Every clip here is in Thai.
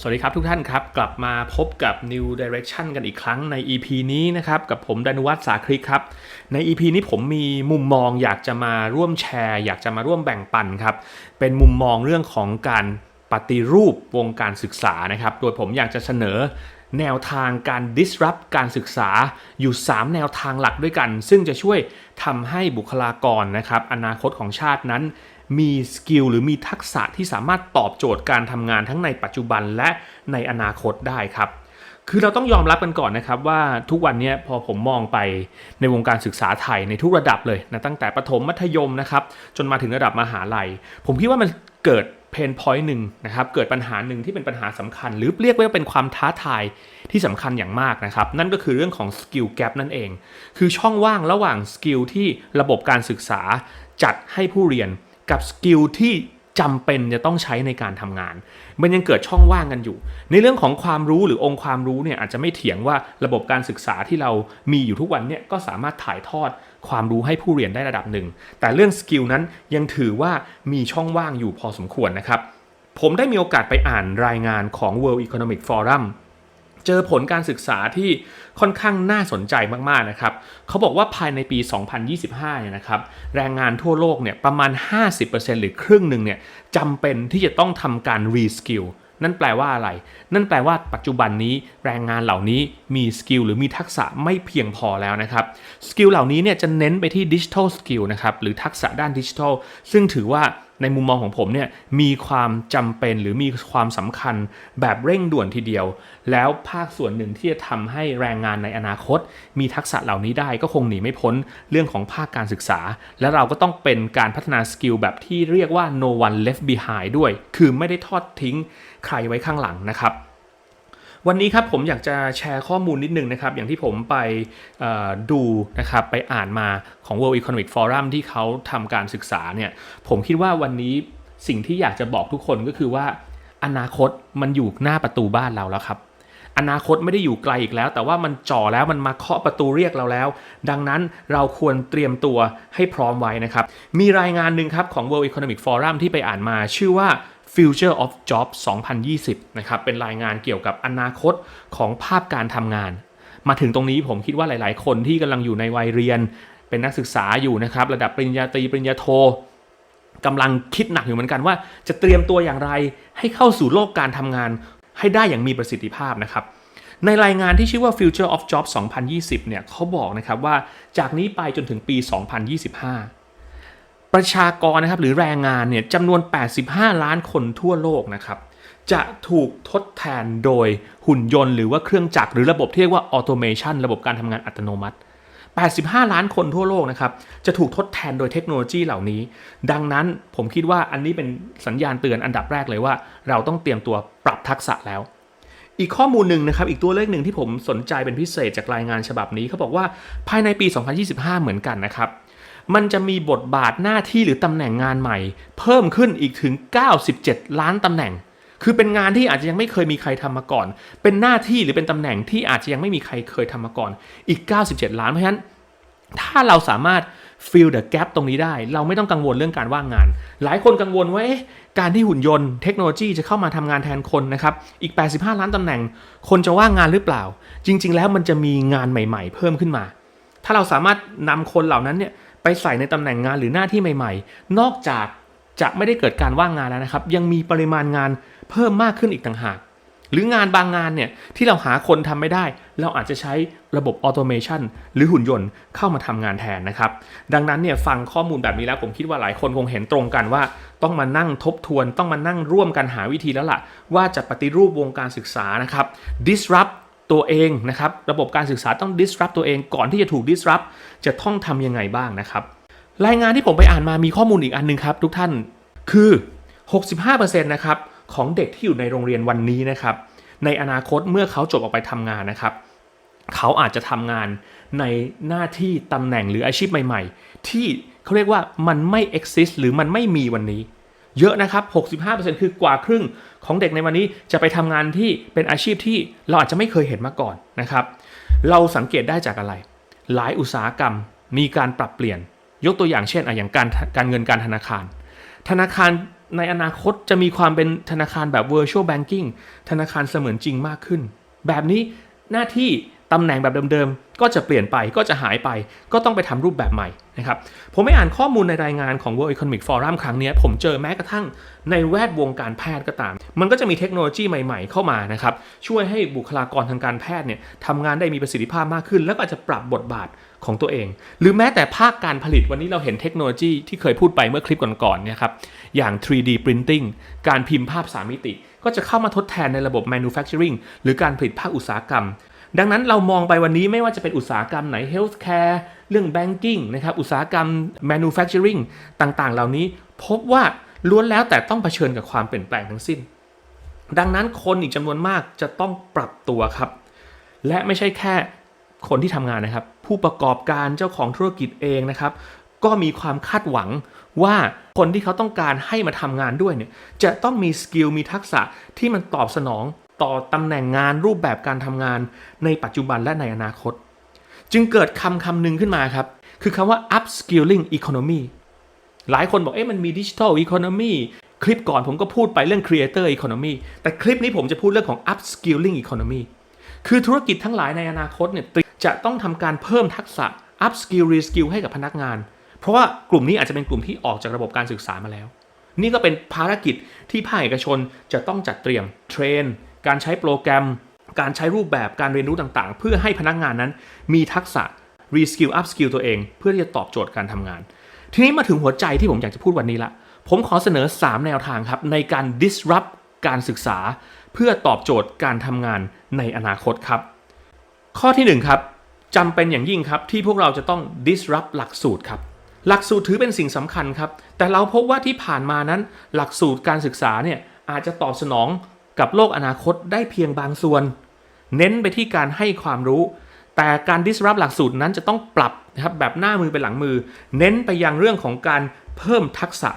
สวัสดีครับทุกท่านครับ กลับมาพบกับ New Direction กันอีกครั้งใน EP นี้นะครับ กับผมดานุวัฒน์สาคริกครับ ใน EP นี้ผมมีมุมมองอยากจะมาร่วมแชร์ อยากจะมาร่วมแบ่งปันครับ เป็นมุมมองเรื่องของการปฏิรูปวงการศึกษานะครับ โดยผมอยากจะเสนอแนวทางการ disrupt การศึกษาอยู่ 3 แนวทางหลักด้วยกัน ซึ่งจะช่วยทำให้บุคลากรนะครับอนาคตของชาตินั้น มีสกิลหรือมีทักษะที่สามารถตอบโจทย์การทำงานทั้งในปัจจุบันและในอนาคตได้ครับคือเราต้องยอมรับกันก่อนนะครับว่าทุกวันนี้พอผมมองไปในวงการศึกษาไทยในทุกระดับเลยนะตั้งแต่ประถมมัธยมนะครับจนมาถึงระดับมหาลัย ผมคิดว่ามันเกิดเพนพอยต์หนึ่งนะครับเกิดปัญหาหนึ่งที่เป็นปัญหาสำคัญ หรือเรียกว่าเป็นความท้าทายที่สำคัญอย่างมากนะครับนั่นก็คือเรื่องของสกิลแก p นั่นเอง คือช่องว่างระหว่างสกิลที่ระบบการศึกษาจัดให้ผู้เรียน กับสกิลที่จำเป็นจะต้องใช้ในการทำงาน มันยังเกิดช่องว่างกันอยู่ ในเรื่องของความรู้หรือองค์ความรู้เนี่ยอาจจะไม่เถียงว่าระบบการศึกษาที่เรามีอยู่ทุกวันเนี่ยก็สามารถถ่ายทอดความรู้ให้ผู้เรียนได้ระดับหนึ่ง แต่เรื่องสกิลนั้นยังถือว่ามีช่องว่างอยู่พอสมควรนะครับ ผมได้มีโอกาสไปอ่านรายงานของ World Economic Forum เจอผลการศึกษาที่ค่อนข้างน่าสนใจมากๆนะครับเขาบอกว่าภายในปี 2025 เนี่ยนะครับแรงงานทั่วโลกเนี่ยประมาณ 50%หรือครึ่งหนึ่งเนี่ยจำเป็นที่จะต้องทำการรีสกิลนั่นแปลว่าอะไร นั่นแปลว่าปัจจุบันนี้แรงงานเหล่านี้มีสกิลหรือมีทักษะไม่เพียงพอแล้วนะครับ สกิลเหล่านี้เนี่ยจะเน้นไปที่ดิจิทัลสกิลนะครับหรือทักษะด้านดิจิทัลซึ่งถือว่า ในมุมมองของผมเนี่ยมีความจำเป็นหรือมีความสำคัญแบบเร่งด่วนทีเดียว แล้วภาคส่วนหนึ่งที่จะทำให้แรงงานในอนาคต มีทักษะเหล่านี้ได้ก็คงหนีไม่พ้นเรื่องของภาคการศึกษา และเราก็ต้องเป็นการพัฒนาสกิลแบบที่เรียกว่า no one left behind ด้วย คือไม่ได้ทอดทิ้งใครไว้ข้างหลังนะครับ วันนี้ครับผมอยากจะแชร์ข้อมูลนิดนึงนะครับ อย่างที่ผมไปดูนะครับไปอ่านมาของ World Economic Forum ที่เขาทำการศึกษาเนี่ยผมคิดว่าวันนี้สิ่งที่อยากจะบอกทุกคนก็คือว่า อนาคตมันอยู่หน้าประตูบ้านเราแล้วครับอนาคตไม่ได้อยู่ไกลอีกแล้ว แต่ว่ามันจ่อแล้วมันมาเคาะประตูเรียกเราแล้ว ดังนั้นเราควรเตรียมตัวให้พร้อมไว้นะครับ มีรายงานหนึ่งครับของ World Economic Forum ที่ไปอ่านมาชื่อว่า Future of Job 2020 นะครับ เป็นรายงานเกี่ยวกับอนาคตของภาพการทำงาน มาถึงตรงนี้ผมคิดว่าหลาย ๆ คนที่กำลังอยู่ในวัยเรียน เป็นนักศึกษาอยู่นะครับ ระดับปริญญาตรี ปริญญาโทกำลังคิดหนักอยู่เหมือนกันว่า จะเตรียมตัวอย่างไรให้เข้าสู่โลกการทำงานให้ได้อย่างมีประสิทธิภาพนะครับในรายงานที่ชื่อว่า Future of Jobs 2020 เนี่ยเขาบอกนะครับว่าจากนี้ไปจนถึงปี 2025 ประชากรนะครับหรือแรงงานเนี่ยจำนวน 85 ล้านคนทั่วโลกนะครับจะถูกทดแทนโดยหุ่นยนต์หรือว่าเครื่องจักรหรือระบบที่เรียกว่าออโตเมชันระบบการทำงานอัตโนมัติ 85 ล้านคนทั่วโลกนะครับจะถูกทดแทนโดยเทคโนโลยีเหล่านี้ ดังนั้นผมคิดว่าอันนี้เป็นสัญญาณเตือนอันดับแรกเลยว่า เราต้องเตรียมตัวปรับทักษะแล้ว อีกข้อมูลหนึ่งนะครับอีกตัวเลขหนึ่งที่ผมสนใจเป็นพิเศษจากรายงานฉบับนี้เขาบอกว่าภายในปี 2025 เหมือนกันนะครับ มันจะมีบทบาทหน้าที่หรือตำแหน่งงานใหม่ เพิ่มขึ้นอีกถึง 97 ล้านตำแหน่ง คือเป็นงานที่อาจจะยังไม่เคยมีใครทำมาก่อน เป็นหน้าที่หรือเป็นตำแหน่งที่อาจจะยังไม่มีใครเคยทำมาก่อน อีก 97 ล้านเพราะฉะนั้น ถ้าเราสามารถ fill the gap ตรงนี้ได้ เราไม่ต้องกังวลเรื่องการว่างงาน หลายคนกังวลว่าการที่หุ่นยนต์เทคโนโลยีจะเข้ามาทำงานแทนคนนะครับ อีก 85 ล้านตำแหน่ง คนจะว่างงานหรือเปล่า จริง ๆ แล้วมันจะมีงานใหม่ ๆ เพิ่มขึ้นมา ถ้าเราสามารถนำคนเหล่านั้นเนี่ย ไปใส่ในตำแหน่งงานหรือหน้าที่ใหม่ๆ นอกจากจะไม่ได้เกิดการว่างงานแล้วนะครับ ยังมีปริมาณงานเพิ่มมากขึ้นอีกต่างหาก หรืองานบางงานเนี่ยที่เราหาคนทำไม่ได้ เราอาจจะใช้ระบบออโตเมชันหรือหุ่นยนต์เข้ามาทำงานแทนนะครับ ดังนั้นเนี่ยฟังข้อมูลแบบนี้แล้วผมคิดว่าหลายคนคงเห็นตรงกันว่า ต้องมานั่งทบทวน ต้องมานั่งร่วมกันหาวิธีแล้วล่ะ ว่าจะปฏิรูปวงการศึกษานะครับ disrupt ตัวเองนะครับ ระบบการศึกษาต้อง disrupt ตัวเองก่อนที่จะถูก disrupt จะต้องทำยังไงบ้างนะครับ รายงานที่ผมไปอ่านมามีข้อมูลอีกอันหนึงครับ ทุกท่านคือ 65%นะครับของเด็กที่อยู่ในโรงเรียนวันนี้นะครับ ในอนาคตเมื่อเขาจบออกไปทำงานนะครับ เขาอาจจะทำงานในหน้าที่ตำแหน่งหรืออาชีพใหม่ ๆ ที่เขาเรียกว่ามันไม่ exist หรือมันไม่มีวันนี้ เยอะนะครับ 65%คือกว่าครึ่งของเด็กในวันนี้จะไปทำงานที่เป็นอาชีพที่เราอาจจะไม่เคยเห็นมาก่อนนะครับ เราสังเกตได้จากอะไร หลายอุตสาหกรรมมีการปรับเปลี่ยน ยกตัวอย่างเช่นอะอย่างการการเงินการธนาคาร ธนาคารในอนาคตจะมีความเป็นธนาคารแบบ virtual banking ธนาคารเสมือนจริงมากขึ้น แบบนี้หน้าที่ ตำแหน่งแบบเดิมๆ ก็จะเปลี่ยนไปก็จะหายไปก็ต้องไปทำรูปแบบใหม่นะครับผมไม่อ่านข้อมูลในรายงานของ World Economic Forum ครั้งนี้ผมเจอแม้กระทั่งในแวดวงการแพทย์ก็ตาม มันก็จะมีเทคโนโลยีใหม่ๆ เข้ามานะครับช่วยให้บุคลากรทางการแพทย์เนี่ยทำงานได้มีประสิทธิภาพมากขึ้น แล้วก็อาจจะปรับบทบาทของตัวเอง หรือแม้แต่ภาคการผลิตวันนี้เราเห็นเทคโนโลยีที่เคยพูดไปเมื่อคลิปก่อนๆเนี่ยครับอย่าง 3D printing การพิมพ์ภาพ3มิติ ก็จะเข้ามาทดแทนในระบบ manufacturing หรือการผลิตภาคอุตสาหกรรม ดังนั้นเรามองไปวันนี้ไม่ว่าจะเป็นอุตสาหกรรมไหน healthcare เรื่อง banking นะครับอุตสาหกรรม manufacturing ต่างๆ เหล่านี้พบว่าล้วนแล้วแต่ต้องเผชิญกับความเปลี่ยนแปลงทั้งสิ้น ดังนั้นคนอีกจำนวนมากจะต้องปรับตัวครับ และไม่ใช่แค่คนที่ทำงานนะครับ ผู้ประกอบการเจ้าของธุรกิจเองนะครับ ก็มีความคาดหวังว่าคนที่เขาต้องการให้มาทำงานด้วยเนี่ยจะต้องมีสกิลมีทักษะที่มันตอบสนอง ต่อตำแหน่งงานรูปแบบการทำงานในปัจจุบันและในอนาคต จึงเกิดคำคำหนึ่งขึ้นมาครับ คือคำว่า upskilling economy หลายคนบอกเอ๊ะมันมีดิจิทัลอีโคโนมีคลิปก่อนผมก็พูดไปเรื่อง creator economy แต่คลิปนี้ผมจะพูดเรื่องของ upskilling economy คือธุรกิจทั้งหลายในอนาคตเนี่ยจะต้องทำการเพิ่มทักษะ upskill reskill ให้กับพนักงาน เพราะว่ากลุ่มนี้อาจจะเป็นกลุ่มที่ออกจากระบบการศึกษามาแล้ว นี่ก็เป็นภารกิจที่ภาคเอกชนจะต้องจัดเตรียมเทรน การใช้โปรแกรม การใช้รูปแบบการเรียนรู้ต่างๆ เพื่อให้พนักงานนั้นมีทักษะ reskill upskill ตัวเอง เพื่อที่จะตอบโจทย์การทำงาน ทีนี้มาถึงหัวใจที่ผมอยากจะพูดวันนี้ละ ผมขอเสนอ 3 แนวทางครับ ในการ disrupt การศึกษา เพื่อตอบโจทย์การทำงานในอนาคตครับ ข้อที่ 1 ครับจำเป็นอย่างยิ่งครับ ที่พวกเราจะต้อง disrupt หลักสูตรครับหลักสูตรถือเป็นสิ่งสำคัญครับ แต่เราพบว่าที่ผ่านมานั้น หลักสูตรการศึกษาเนี่ยอาจจะตอบสนอง กับโลกอนาคตได้เพียงบางส่วน เน้นไปที่การให้ความรู้ แต่การ disrupt หลักสูตรนั้นจะต้องปรับนะครับแบบหน้ามือเป็นหลังมือ เน้นไปยังเรื่องของการเพิ่มทักษะ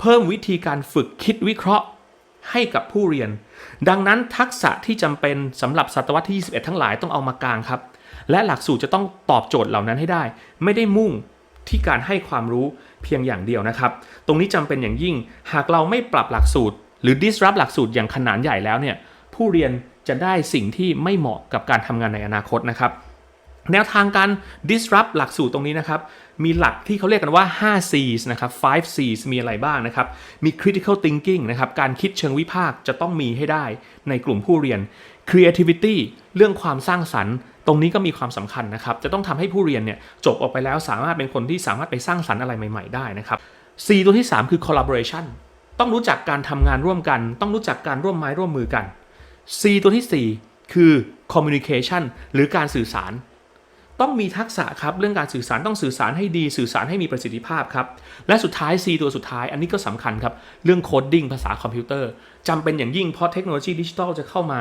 เพิ่มวิธีการฝึกคิดวิเคราะห์ให้กับผู้เรียน ดังนั้นทักษะที่จำเป็นสำหรับศตวรรษที่ 21 ทั้งหลายต้องเอามากลางครับ และหลักสูตรจะต้องตอบโจทย์เหล่านั้นให้ได้ ไม่ได้มุ่งที่การให้ความรู้เพียงอย่างเดียวนะครับ ตรงนี้จำเป็นอย่างยิ่ง หากเราไม่ปรับหลักสูตร หรือ disrupt หลักสูตรอย่างขนาดใหญ่แล้วเนี่ยผู้เรียนจะได้สิ่งที่ไม่เหมาะกับการทำงานในอนาคตนะครับ แนวทางการ disrupt หลักสูตรตรงนี้นะครับ มีหลักที่เขาเรียกกันว่า 5 C's นะครับ 5 C's มีอะไรบ้างนะครับ มี critical thinking นะครับ การคิดเชิงวิพากษ์จะต้องมีให้ได้ในกลุ่มผู้เรียน creativity เรื่องความสร้างสรรค์ ตรงนี้ก็มีความสำคัญนะครับ จะต้องทำให้ผู้เรียนเนี่ยจบออกไปแล้วสามารถเป็นคนที่สามารถไปสร้างสรรค์อะไรใหม่ ๆ ได้นะครับ C ตัวที่ 3 คือ collaboration ต้องรู้จักการทำงานร่วมกัน ต้องรู้จักการร่วมไม้ร่วมมือกัน C ตัวที่ 4 คือ communication หรือการสื่อสาร ต้องมีทักษะครับเรื่องการสื่อสารต้องสื่อสารให้ดีสื่อสารให้มีประสิทธิภาพครับและสุดท้าย C ตัวสุดท้ายอันนี้ก็สำคัญครับเรื่องโคดดิ้งภาษาคอมพิวเตอร์จำเป็นอย่างยิ่งเพราะเทคโนโลยีดิจิทัลจะเข้ามา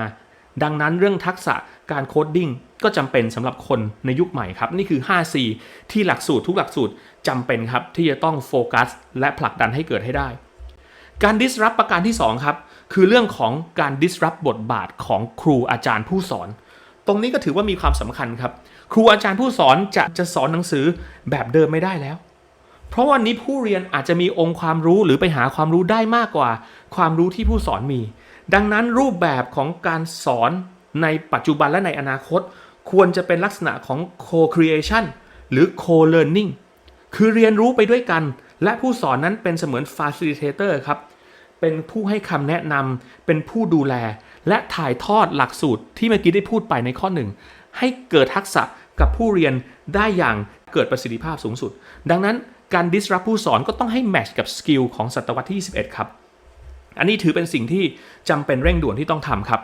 ดังนั้นเรื่องทักษะการโคดดิ้งก็จำเป็นสำหรับคนในยุคใหม่ครับนี่คือ 5C ที่หลักสูตรทุกหลักสูตรจำเป็นครับที่จะต้องโฟกัสและผลักดันให้เกิดให้ได้ การ disrupt ประการที่2ครับคือเรื่องของการ disrupt บทบาทของครูอาจารย์ผู้สอน ตรงนี้ก็ถือว่ามีความสำคัญครับ ครูอาจารย์ผู้สอนจะจะสอนหนังสือแบบเดิมไม่ได้แล้ว เพราะวันนี้ผู้เรียนอาจจะมีองค์ความรู้หรือไปหาความรู้ได้มากกว่า ความรู้ที่ผู้สอนมี ดังนั้นรูปแบบของการสอนในปัจจุบันและในอนาคต ควรจะเป็นลักษณะของ co-creation หรือ co-learning คือเรียนรู้ไปด้วยกัน และผู้สอนนั้นเป็นเสมือน facilitator ครับ เป็นผู้ให้คำแนะนำเป็นผู้ดูแล และถ่ายทอดหลักสูตรที่เมื่อกี้ได้พูดไปในข้อหนึ่งให้เกิดทักษะกับผู้เรียนได้อย่างเกิดประสิทธิภาพสูงสุด ดังนั้นการ disrupt ผู้สอนก็ต้องให้แมชกับสกิลของศตวรรษที่ 21 ครับ อันนี้ถือเป็นสิ่งที่จำเป็นเร่งด่วนที่ต้องทำครับ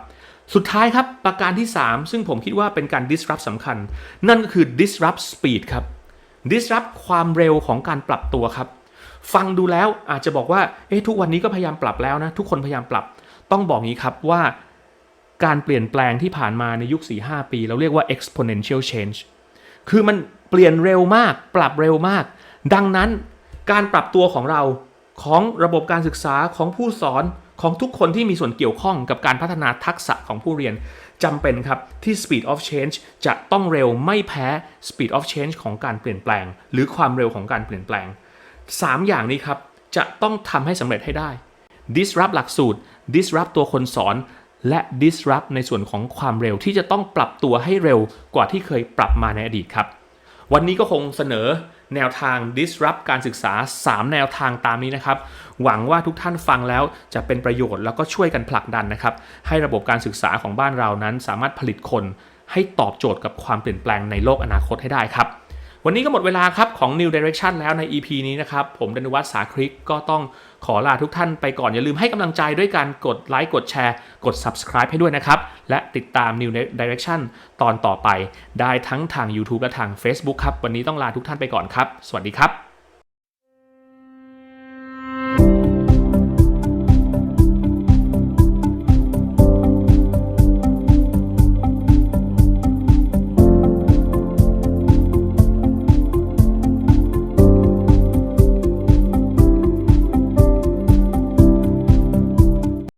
สุดท้ายครับประการที่ 3 ซึ่งผมคิดว่าเป็นการ disrupt สำคัญ นั่นก็คือ disrupt speed ครับ disrupt ความเร็วของการปรับตัวครับ ฟังดูแล้วอาจจะบอกว่าเอ๊ะทุกวันนี้ก็พยายามปรับแล้วนะ ทุกคนพยายามปรับ ต้องบอกงี้ครับว่าการเปลี่ยนแปลงที่ผ่านมาในยุค 4-5 ปี เราเรียกว่า exponential change คือมันเปลี่ยนเร็วมาก ปรับเร็วมาก ดังนั้นการปรับตัวของเราของระบบการศึกษาของผู้สอนของทุกคนที่มีส่วนเกี่ยวข้องกับการพัฒนาทักษะของผู้เรียนจำเป็นครับ ที่ speed of change จะต้องเร็วไม่แพ้ speed of change ของการเปลี่ยนแปลง หรือความเร็วของการเปลี่ยนแปลง 3 อย่างนี้ครับ จะต้องทำให้สำเร็จให้ได้ disrupt หลักสูตร disrupt ตัวคนสอน และ disrupt ในส่วนของความเร็วที่จะต้องปรับตัวให้เร็วกว่าที่เคยปรับมาในอดีตครับ วันนี้ก็คงเสนอแนวทาง disrupt การศึกษา 3 แนวทางตามนี้นะครับ หวังว่าทุกท่านฟังแล้วจะเป็นประโยชน์แล้วก็ช่วยกันผลักดันนะครับ ให้ระบบการศึกษาของบ้านเรานั้นสามารถผลิตคน ให้ตอบโจทย์กับความเปลี่ยนแปลงในโลกอนาคตให้ได้ครับ วันนี้ก็หมดเวลาครับของ New Direction แล้วใน EP นี้นะครับ ผมดนุวัฒน์สาคริกก็ต้องขอลาทุกท่านไปก่อนอย่าลืมให้กำลังใจด้วยการกดไลค์กดแชร์ กด Subscribe ให้ด้วยนะครับ และติดตาม New Direction ตอนต่อไป ได้ทั้งทาง YouTube และทาง Facebook ครับ วันนี้ต้องลาทุกท่านไปก่อนครับ สวัสดีครับ